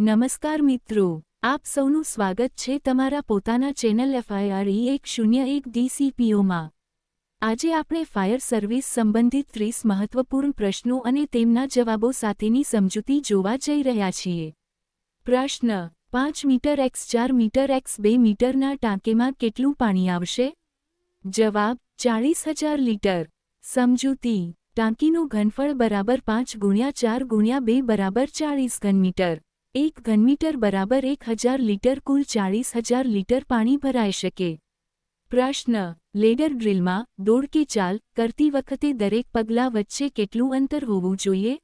નમસ્કાર મિત્રો, આપ સૌનું સ્વાગત છે તમારા પોતાના ચેનલ એફઆઈઆર એક શૂન્ય એક ડીસીપીઓમાં. આજે આપણે ફાયર સર્વિસ સંબંધિત ત્રીસ મહત્વપૂર્ણ પ્રશ્નો અને તેમના જવાબો સાથેની સમજૂતી જોવા જઈ રહ્યા છીએ. પ્રશ્ન, પાંચ મીટર એક્સ ચાર મીટર એક્સ બે મીટરના ટાંકેમાં કેટલું પાણી આવશે? જવાબ, ચાળીસ હજાર લીટર. સમજૂતી, ટાંકીનું ઘનફળ બરાબર પાંચ ગુણ્યા ચાર ગુણ્યા બે બરાબર ચાળીસ ઘનમીટર. એક ઘનમીટર બરાબર એક હજાર લીટર કુલ ચાળીસ હજાર લીટર પાણી ભરાઈ શકે. પ્રશ્ન, લેડર ડ્રિલમાં દોડ કે ચાલ કરતી વખતે દરેક પગલાં વચ્ચે કેટલું અંતર હોવું જોઈએ?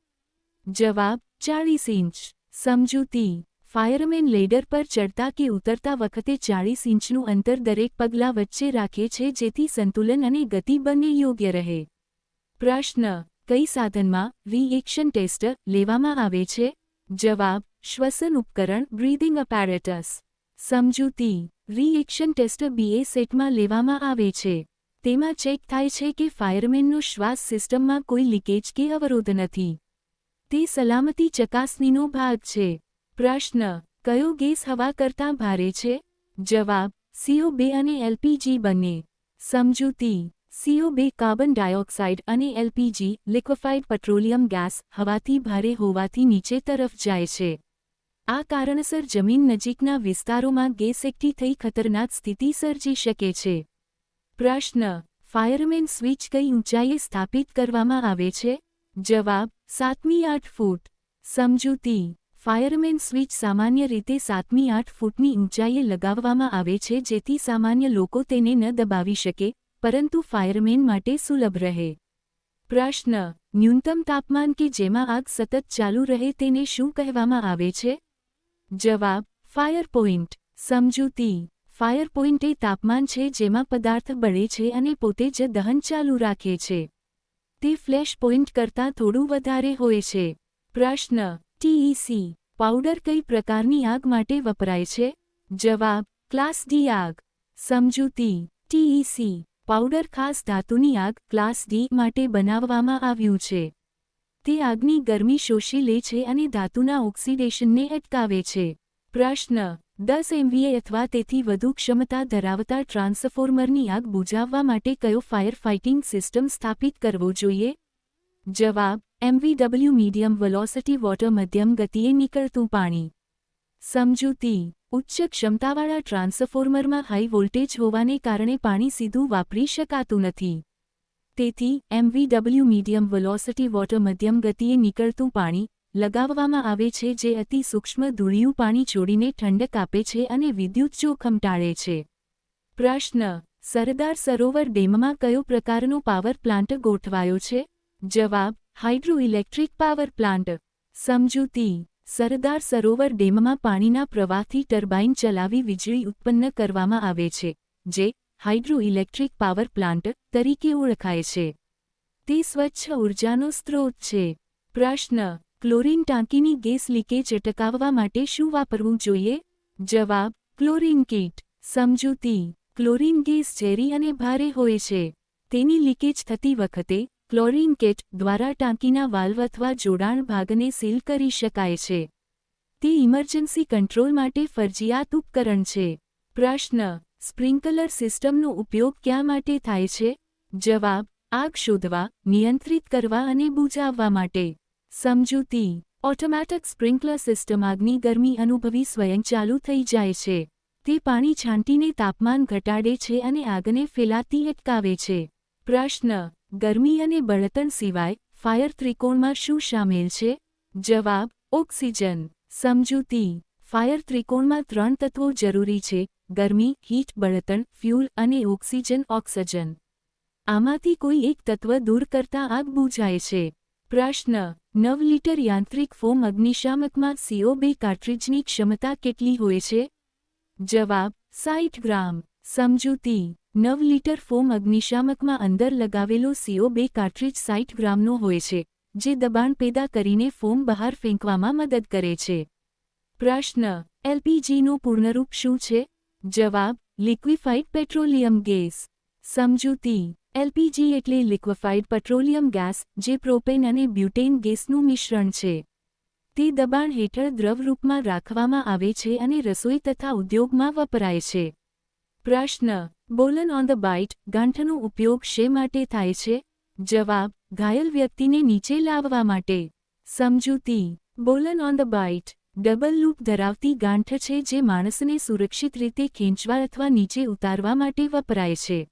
જવાબ, ચાળીસ ઇંચ. સમજૂતી ફાયરમેન લેડર પર ચડતા કે ઉતરતા વખતે ચાળીસ ઇંચનું અંતર દરેક પગલાં વચ્ચે રાખે છે જેથી સંતુલન અને ગતિ બંને યોગ્ય રહે. પ્રશ્ન, કઈ સાધનમાં રિએક્શન ટેસ્ટ લેવામાં આવે છે? જવાબ શ્વસન ઉપકરણ બ્રીધિંગ અપેરેટસ સમજૂતી રિએક્શન ટેસ્ટ બીએ સેટમાં લેવામાં આવે છે. તેમાં ચેક થાય છે કે ફાયરમેનનો શ્વાસ સિસ્ટમમાં કોઈ લીકેજ કે અવરોધ નથી. તે સલામતી ચકાસણીનો ભાગ છે. પ્રશ્ન. કયો ગેસ હવા કરતાં ભારે છે? જવાબ. સીઓ બે અને એલપીજી બંને. સમજૂતી સીઓ બે કાર્બન ડાયોક્સાઇડ અને એલપીજી લિક્વિફાઇડ પેટ્રોલિયમ ગેસ હવાથી ભારે હોવાથી નીચે તરફ જાય છે. આ કારણસર જમીન નજીકના વિસ્તારોમાં ગેસ એકઠી થઈ ખતરનાક સ્થિતિ સર્જી શકે છે. પ્રશ્ન, ફાયરમેન સ્વિચ કઈ ઊંચાઈએ સ્થાપિત કરવામાં આવે છે? જવાબ, સાતમી આઠ ફૂટ. સમજૂતી ફાયરમેન સ્વિચ સામાન્ય રીતે સાતમી આઠ ફૂટની ઊંચાઈએ લગાવવામાં આવે છે જેથી સામાન્ય લોકો તેને ન દબાવી શકે, પરંતુ ફાયરમેન માટે સુલભ રહે. પ્રશ્ન, ન્યૂનતમ તાપમાન કે જેમાં આગ સતત ચાલુ રહે તેને શું કહેવામાં આવે છે? જવાબ, ફાયર પોઈન્ટ. સમજૂતી ફાયર પોઈન્ટ એ તાપમાન છે જેમાં પદાર્થ બળે છે અને પોતે જ દહન ચાલુ રાખે છે. તે ફ્લેશ પોઈન્ટ કરતાં થોડું વધારે હોય છે. પ્રશ્ન ટીઈસી પાવડર કઈ પ્રકારની આગ માટે વપરાય છે? જવાબ, ક્લાસ ડી આગ. સમજૂતી ટીઈસી પાવડર ખાસ ધાતુની આગ ક્લાસ ડી માટે બનાવવામાં આવ્યું છે. તે આગની ગરમી શોષી લે છે અને ધાતુના ઓક્સિડેશનને અટકાવે છે. પ્રશ્ન, દસ એમવીએ અથવા તેથી વધુ ક્ષમતા ધરાવતા ટ્રાન્સફોર્મરની આગ બુઝાવવા માટે કયો ફાયર ફાઇટિંગ સિસ્ટમ સ્થાપિત કરવો જોઈએ? જવાબ, એમવીડબલ્યુ મીડિયમ વેલોસિટી વોટર મધ્યમ ગતિએ નીકળતું પાણી. સમજૂતી, ઉચ્ચ ક્ષમતાવાળા ટ્રાન્સફોર્મરમાં હાઈ વોલ્ટેજ હોવાને કારણે પાણી સીધું વાપરી શકાતું નથી. તેથી એમવીડબલ્યુ મીડિયમ વેલોસિટી વોટર મધ્યમ ગતિએ નીકળતું પાણી, લગાવવામાં આવે છે જે અતિ સૂક્ષ્મ ધૂળિયું પાણી છોડીને ઠંડક આપે છે અને વિદ્યુત જોખમ ટાળે છે. પ્રશ્ન, સરદાર સરોવર ડેમમાં કયો પ્રકારનો પાવર પ્લાન્ટ ગોઠવાયો છે? જવાબ હાઇડ્રોઇલેક્ટ્રિક પાવર પ્લાન્ટ સમજૂતી, સરદાર સરોવર ડેમમાં પાણીના પ્રવાહથી ટર્બાઇન ચલાવી વીજળી ઉત્પન્ન કરવામાં આવે છે, જે હાઇડ્રોઇલેક્ટ્રિક પાવર પ્લાન્ટ તરીકે ઓળખાય છે. તે સ્વચ્છ ઉર્જાનો સ્ત્રોત છે. પ્રશ્ન, ક્લોરીન ટાંકીની ગેસ લીકેજ અટકાવવા માટે શું વાપરવું જોઈએ? જવાબ, ક્લોરીન કીટ. સમજૂતી, ક્લોરીન ગેસ ઝેરી અને ભારે હોય છે. તેની લીકેજ થતી વખતે, ક્લોરીન કેટ દ્વારા ટાંકીના વાલ્વ અથવા જોડાણ ભાગને સીલ કરી શકાય છે. તે ઇમરજન્સી કંટ્રોલ માટે ફરજિયાત ઉપકરણ છે. પ્રશ્ન સ્પ્રિંકલર સિસ્ટમનો ઉપયોગ ક્યાં માટે થાય છે? જવાબ, આગ શોધવા, નિયંત્રિત કરવા અને બુજાવવા માટે. સમજૂતી, ઓટોમેટિક સ્પ્રિંકલર સિસ્ટમ આગની ગરમી અનુભવી સ્વયંચાલુ થઈ જાય છે. તે પાણી છાંટીને તાપમાન ઘટાડે છે અને આગને ફેલાતી અટકાવે છે. પ્રશ્ન, ગરમી અને બળતણ સિવાય ફાયર ત્રિકોણમાં શું શામેલ છે? જવાબ, ઓક્સિજન. સમજૂતી, ફાયર ત્રિકોણમાં ત્રણ તત્વો જરૂરી છે. ગરમી, હીટ, બળતણ, ફ્યુલ અને ઓક્સિજન ઓક્સિજન. આમાંથી કોઈ એક તત્વ દૂર કરતા આગ બુજાય છે. પ્રશ્ન, નવ લીટર યાંત્રિક ફોમ અગ્નિશામકમાં સીઓ બે કાર્ટ્રિજની ક્ષમતા કેટલી હોય છે? જવાબ, સાઈઠ ગ્રામ. સમજૂતી નવ લીટર ફોમ અગ્નિશામકમાં અંદર લગાવેલો સીઓ બે કાર્ટ્રિજ સાઈઠ ગ્રામનો હોય છે, જે દબાણ પેદા કરીને ફોમ બહાર ફેંકવામાં મદદ કરે છે. પ્રશ્ન એલપીજીનું પૂર્ણરૂપ શું છે? જવાબ લિક્વિફાઇડ પેટ્રોલિયમ ગેસ સમજૂતી એલપીજી એટલે લિક્વિફાઇડ પેટ્રોલિયમ ગેસ જે પ્રોપેન અને બ્યુટેન ગેસનું મિશ્રણ છે. તે દબાણ હેઠળ દ્રવરૂપમાં રાખવામાં આવે છે અને રસોઈ તથા ઉદ્યોગમાં વપરાય છે. પ્રશ્ન, બોલન ઓન ધ બાઇટ ગાંઠનો ઉપયોગ શે માટે થાય છે? જવાબ, ઘાયલ વ્યક્તિને નીચે લાવવા માટે. સમજૂતી bowline on the bight double loop ધરાવતી ગાંઠ છે જે માણસને સુરક્ષિત રીતે ખેંચવા અથવા નીચે ઉતારવા માટે વપરાય છે.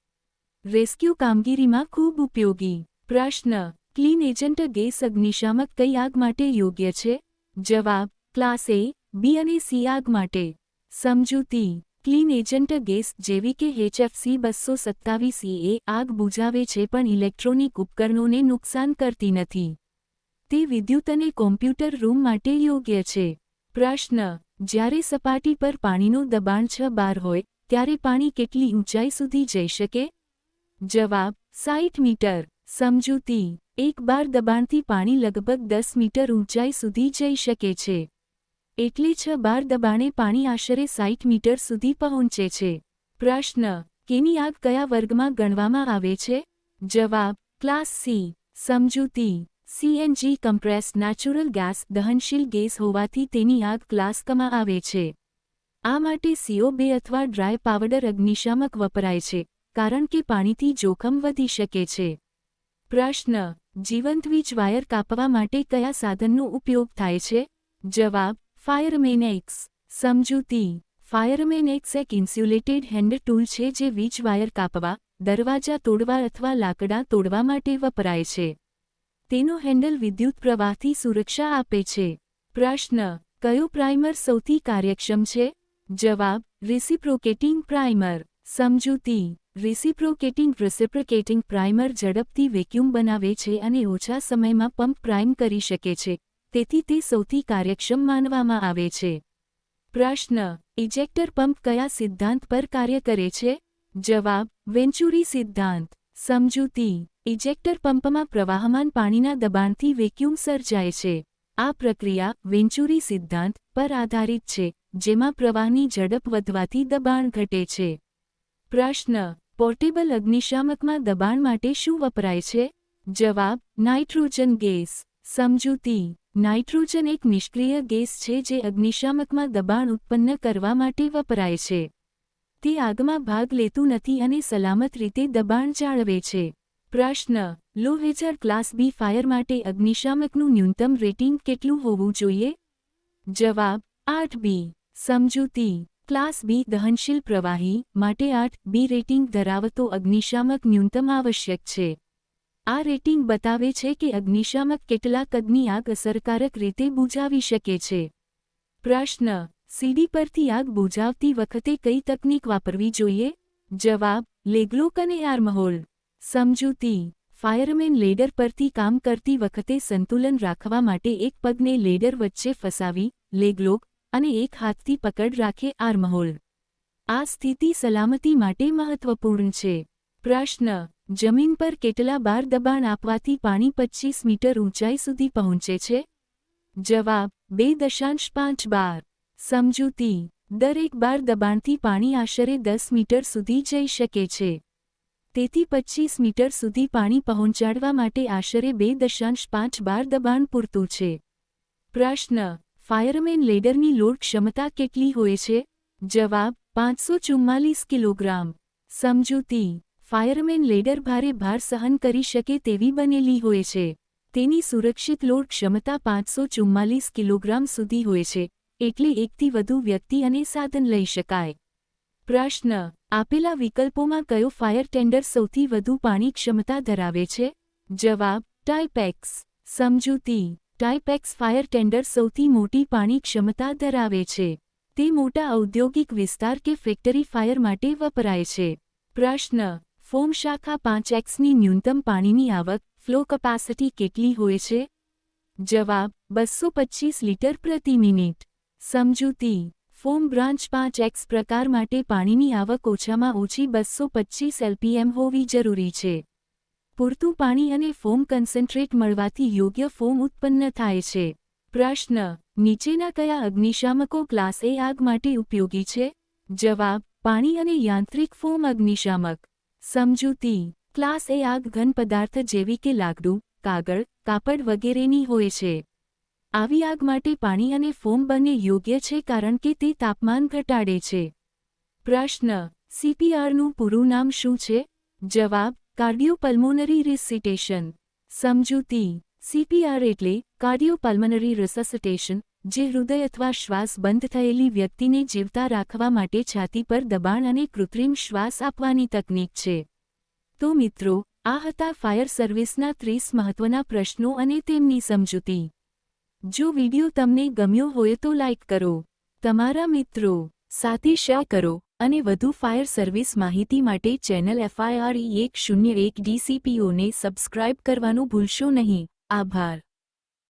રેસ્ક્યુ કામગીરીમાં ખૂબ ઉપયોગી. પ્રશ્ન, ક્લીન એજન્ટ ગેસ અગ્નિશામક કઈ આગ માટે યોગ્ય છે? જવાબ, ક્લાસ એ, બી અને સી આગ માટે. સમજૂતી, ક્લીન એજન્ટ ગેસ જેવી કે એચએફસી બસો સત્તાવીસ એ આગ બુઝાવે છે પણ ઇલેક્ટ્રોનિક ઉપકરણોને નુકસાન કરતી નથી. તે વિદ્યુત અને કોમ્પ્યુટર રૂમ માટે યોગ્ય છે. પ્રશ્ન, જ્યારે સપાટી પર પાણીનું દબાણ છ બાર હોય, ત્યારે પાણી કેટલી ઊંચાઈ સુધી જઈ શકે? જવાબ સાઠ મીટર. સમજૂતી એક બાર દબાણથી પાણી લગભગ દસ મીટર ઊંચાઈ સુધી જઈ શકે છે. એટલે છ બાર દબાણે પાણી આશરે સાઠ મીટર સુધી પહોંચે છે. પ્રશ્ન, કેની આગ કયા વર્ગમાં ગણવામાં આવે છે? જવાબ, ક્લાસ સી. સમજૂતી સીએનજી કમ્પ્રેસ નેચરલ ગેસ દહનશીલ ગેસ હોવાથી તેની આગ ક્લાસકમાં આવે છે. આ માટે સીઓ બે અથવા ડ્રાય પાવડર અગ્નિશામક વપરાય છે, કારણ કે પાણીથી જોખમ વધી શકે છે. પ્રશ્ન, જીવંત વીજ વાયર કાપવા માટે કયા સાધનનો ઉપયોગ થાય છે? જવાબ, ફાયરમેન એક્સ. સમજૂતી ફાયરમેન એક્સ એક ઇન્સ્યુલેટેડ હેન્ડ ટૂલ છે જે વીજ વાયર કાપવા, દરવાજા તોડવા અથવા લાકડાં તોડવા માટે વપરાય છે. તેનો હેન્ડલ વિદ્યુત પ્રવાહથી સુરક્ષા આપે છે. પ્રશ્ન, કયો પ્રાઇમર સૌથી કાર્યક્ષમ છે? જવાબ રિસિપ્રોકેટિંગ પ્રાઇમર સમજૂતી રિસિપ્રોકેટિંગ રિસિપ્રોકેટિંગ પ્રાઇમર ઝડપથી વેક્યુમ બનાવે છે અને ઓછા સમયમાં પંપ પ્રાઇમ કરી શકે છે. તેથી તે સૌથી કાર્યક્ષમ માનવામાં આવે છે. પ્રશ્ન ઇજેક્ટર પંપ કયા સિદ્ધાંત પર કાર્ય કરે છે? જવાબ વેન્ચુરી સિદ્ધાંત. સમજૂતી ઇજેક્ટર પંપમાં પ્રવાહમાન પાણીના દબાણથી વેક્યુમ સર્જાય છે. આ પ્રક્રિયા વેન્ચુરી સિદ્ધાંત પર આધારિત છે, જેમાં પ્રવાહની ઝડપ વધવાથી દબાણ ઘટે છે. પ્રશ્ન, પોર્ટેબલ અગ્નિશામકમાં દબાણ માટે શું વપરાય છે? જવાબ, નાઇટ્રોજન ગેસ. સમજૂતી, નાઇટ્રોજન એક નિષ્ક્રિય ગેસ છે જે અગ્નિશામકમાં દબાણ ઉત્પન્ન કરવા માટે વપરાય છે. તે આગમાં ભાગ લેતું નથી અને સલામત રીતે દબાણ જાળવે છે. પ્રશ્ન લો હેઝર ક્લાસ બી ફાયર માટે અગ્નિશામકનું ન્યૂનતમ રેટિંગ કેટલું હોવું જોઈએ? જવાબ, આઠ બી. સમજૂતી, ક્લાસ બી દહનશીલ પ્રવાહી માટે આઠ બી રેટિંગ ધરાવતો અગ્નિશામક ન્યૂનતમ આવશ્યક છે. આ રેટિંગ બતાવે છે કે અગ્નિશામક કેટલા કદની આગ અસરકારક રીતે બુઝાવી શકે છે. પ્રશ્ન, સીડી પરથી આગ બુઝાવતી વખતે કઈ તકનીક વાપરવી જોઈએ? જવાબ, લેગલોક અને આર્મહોલ. સમજૂતી ફાયરમેન લેડર પરથી કામ કરતી વખતે સંતુલન રાખવા માટે એક પગને લેડર વચ્ચે ફસાવી લેગલોક અને એક હાથથી પકડ રાખે આર્મહોલ. આ સ્થિતિ સલામતી માટે મહત્વપૂર્ણ છે. પ્રશ્ન, જમીન પર કેટલા બાર દબાણ આપવાથી પાણી પચ્ચીસ મીટર ઊંચાઈ સુધી પહોંચે છે? જવાબ, બે દશાંશ પાંચ બાર. સમજૂતી દરેક બાર દબાણથી પાણી આશરે દસ મીટર સુધી જઈ શકે છે. તેથી પચ્ચીસ મીટર સુધી પાણી પહોંચાડવા માટે આશરે બે દશાંશ પાંચ બાર દબાણ પૂરતું છે. પ્રશ્ન, ફાયરમેન લેડરની લોડ ક્ષમતા કેટલી હોય છે? જવાબ, પાંચસો ચુમ્માલીસ કિલોગ્રામ. સમજૂતી ફાયરમેન લેડર ભારે ભાર સહન કરી શકે તેવી બનેલી હોય છે. તેની સુરક્ષિત લોડ ક્ષમતા પાંચસો ચુમ્માલીસ કિલોગ્રામ સુધી હોય છે, એટલે એકથી વધુ વ્યક્તિ અને સાધન લઈ શકાય. પ્રશ્ન, આપેલા વિકલ્પોમાં કયો ફાયર ટેન્ડર સૌથી વધુ પાણી ક્ષમતા ધરાવે છે? જવાબ ટાઈપેક્સ સમજૂતી ટાઇપેક્સ ફાયર ટેન્ડર સૌથી મોટી પાણી ક્ષમતા ધરાવે છે. તે મોટા ઔદ્યોગિક વિસ્તાર કે ફેક્ટરી ફાયર માટે વપરાય છે. પ્રશ્ન ફોમ શાખા પાંચ એક્સની ન્યૂનતમ પાણીની આવક, ફ્લો કપાસિટી કેટલી હોય છે? જવાબ, બસો પચીસ લીટર પ્રતિ મિનિટ. સમજૂતી ફોમ બ્રાન્ચ પાંચ એક્સ પ્રકાર માટે પાણીની આવક ઓછામાં ઓછી બસો પચીસ એલપીએમ હોવી જરૂરી છે. પૂરતું પાણી અને ફોમ કન્સન્ટ્રેટ મળવાથી યોગ્ય ફોમ ઉત્પન્ન થાય છે. પ્રશ્ન, નીચેના કયા અગ્નિશામકો ક્લાસ એ આગ માટે ઉપયોગી છે? જવાબ, પાણી અને યાંત્રિક ફોમ અગ્નિશામક. સમજૂતી, ક્લાસ એ આગ ઘન પદાર્થ જેવી કે લાકડું, કાગળ, કાપડ વગેરેની હોય છે. આવી આગ માટે પાણી અને ફોમ બંને યોગ્ય છે કારણ કે તે તાપમાન ઘટાડે છે. પ્રશ્ન સીપીઆરનું પૂરું નામ શું છે? જવાબ, કાર્ડિયોપલ્મોનરી રિસિટેશન. સમજૂતી સીપીઆર એટલે કાર્ડિયોપલ્મોનરી રિસસિટેશન જે હૃદય અથવા શ્વાસ બંધ થયેલી વ્યક્તિને જીવતા રાખવા માટે છાતી પર દબાણ અને કૃત્રિમ શ્વાસ આપવાની તકનીક છે. તો મિત્રો, આ હતા ફાયર સર્વિસના ત્રીસ મહત્વના પ્રશ્નો અને તેમની સમજૂતી. જો વિડિયો તમને ગમ્યો હોય તો લાઇક કરો. તમારા મિત્રો સાથે શેર કરો અને વધુ ફાયર સર્વિસ માહિતી માટે ચેનલ એફઆઈઆર એક શૂન્ય એક ડીસીપીઓને સબસ્ક્રાઇબ કરવાનું ભૂલશો નહીં. આભાર.